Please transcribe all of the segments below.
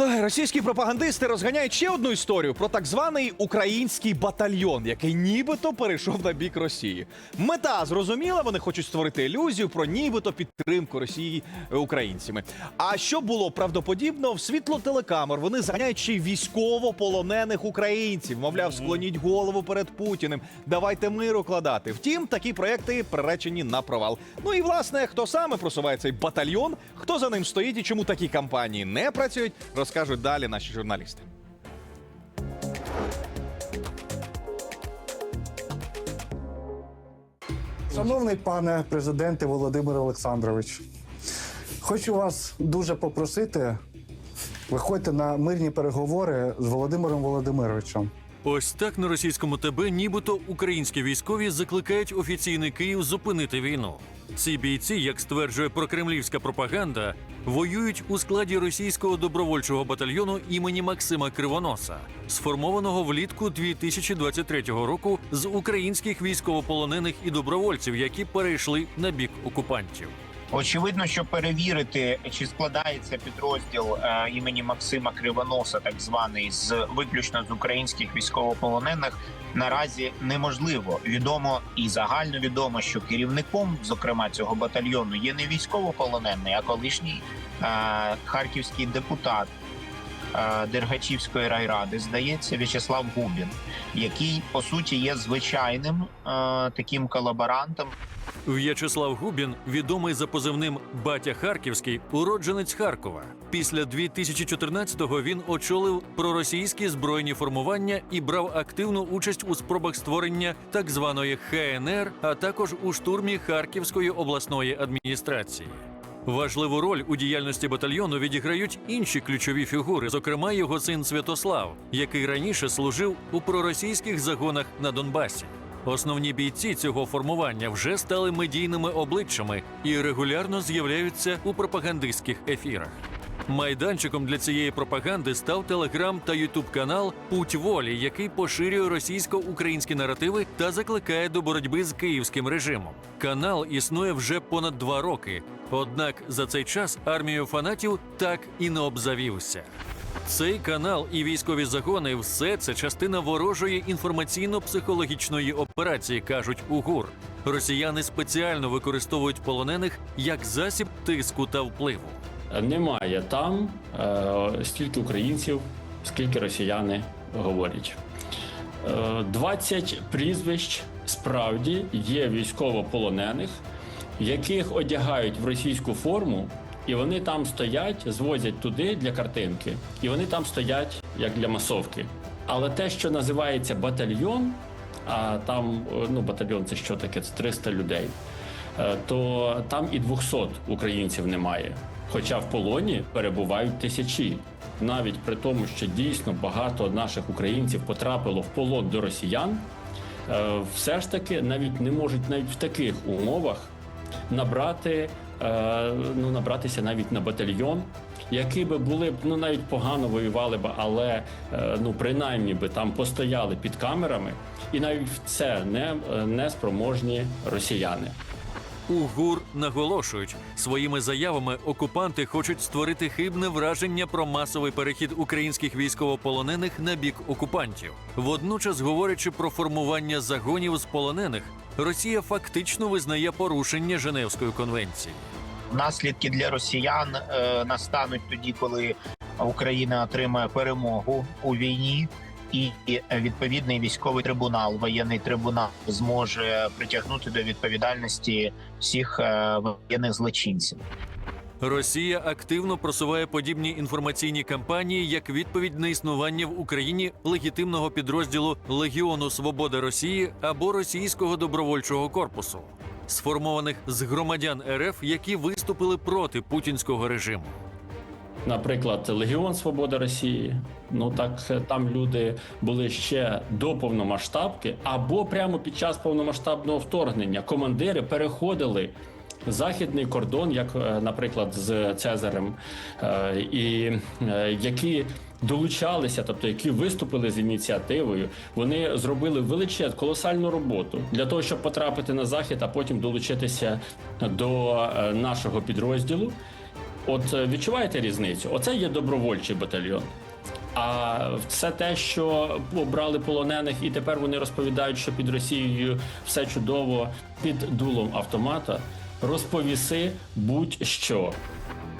Ой, Російські пропагандисти розганяють ще одну історію про так званий український батальйон, який нібито перейшов на бік Росії. Мета зрозуміла, вони хочуть створити ілюзію про нібито підтримку Росії е, українцями. А що було правдоподібно, в світло телекамер вони зганяють ще й військовополонених українців. Мовляв, склоніть голову перед Путіним. Давайте мир укладати. Втім, такі проекти приречені на провал. Ну і власне, хто саме просуває цей батальйон, хто за ним стоїть і чому такі кампанії не працюють, розкажуть далі наші журналісти. Шановний пане президенте Володимир Олександрович, хочу вас дуже попросити. Виходьте на мирні переговори з Володимиром Володимировичем. Ось так на російському ТБ нібито українські військові закликають офіційний Київ зупинити війну. Ці бійці, як стверджує прокремлівська пропаганда, воюють у складі російського добровольчого батальйону імені Максима Кривоноса, сформованого влітку 2023 року з українських військовополонених і добровольців, які перейшли на бік окупантів. Очевидно, що перевірити, чи складається підрозділ е, імені Максима Кривоноса, так званий, з виключно з українських військовополонених, наразі неможливо. Відомо і загально відомо, що керівником, зокрема цього батальйону, є не військовополонений, а колишній е, харківський депутат. Е, Дергачівської райради здається В'ячеслав Губін, який по суті є звичайним е, таким колаборантом, В'ячеслав Губін, відомий за позивним Батя Харківський, уродженець Харкова. Після 2014-го він очолив проросійські збройні формування і брав активну участь у спробах створення так званої ХНР, а також у штурмі Харківської обласної адміністрації. Важливу роль у діяльності батальйону відіграють інші ключові фігури, зокрема його син Святослав, який раніше служив у проросійських загонах на Донбасі. Основні бійці цього формування вже стали медійними обличчями і регулярно з'являються у пропагандистських ефірах. Майданчиком для цієї пропаганди став телеграм та ютуб канал Путь волі, який поширює російсько-українські наративи та закликає до боротьби з київським режимом. Канал існує вже понад два роки. Однак за цей час армію фанатів так і не обзавівся. Цей канал і військові загони все це частина ворожої інформаційно-психологічної операції, кажуть у ГУР. Росіяни спеціально використовують полонених як засіб тиску та впливу. Немає там е, стільки українців, скільки росіяни говорять. Е, 20 прізвищ справді є військовополонених, яких одягають в російську форму, і вони там стоять, звозять туди для картинки, і вони там стоять як для масовки. Але те, що називається батальйон, а там е, ну батальйон це що таке? Це 300 людей. Е, то там і 200 українців немає. Хоча в полоні перебувають тисячі. Навіть при тому, що дійсно багато наших українців потрапило в полон до росіян, е, все ж таки навіть не можуть навіть в таких умовах набрати, е, ну набратися навіть на батальйон, які би були б ну навіть погано воювали б, але е, ну принаймні би там постояли під камерами, і навіть в це не, не спроможні росіяни. У ГУР наголошують, своїми заявами окупанти хочуть створити хибне враження про масовий перехід українських військовополонених на бік окупантів. Водночас, говорячи про формування загонів з полонених, Росія фактично визнає порушення Женевської конвенції. Наслідки для росіян е, настануть тоді, коли Україна отримає перемогу у війні, і е, відповідний військовий трибунал, воєнний трибунал, зможе притягнути до відповідальності всіх е, воєнних злочинців. Росія активно просуває подібні інформаційні кампанії як відповідь на існування в Україні легітимного підрозділу Легіону Свобода Росії або Російського добровольчого корпусу, сформованих з громадян РФ, які виступили проти путінського режиму. Наприклад, Легіон Свобода Росії. Ну так е, там люди були ще до повномасштабки, або прямо під час повномасштабного вторгнення командири переходили західний кордон, як, е, наприклад, з Цезарем, е, і які долучалися, тобто які виступили з ініціативою, вони зробили величезну колосальну роботу для того, щоб потрапити на захід, а потім долучитися до нашого підрозділу. От е, відчуваєте різницю? Оце є добровольчий батальйон. А все те, що обрали полонених, і тепер вони розповідають, що під Росією все чудово під дулом автомата. Розповіси будь-що.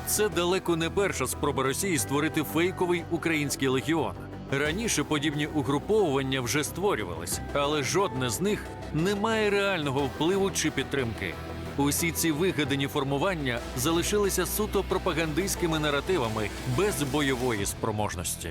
Це далеко не перша спроба Росії створити фейковий український легіон. Раніше подібні угруповування вже створювались, але жодне з них не має реального впливу чи підтримки. Усі ці вигадані формування залишилися суто пропагандистськими наративами без бойової спроможності.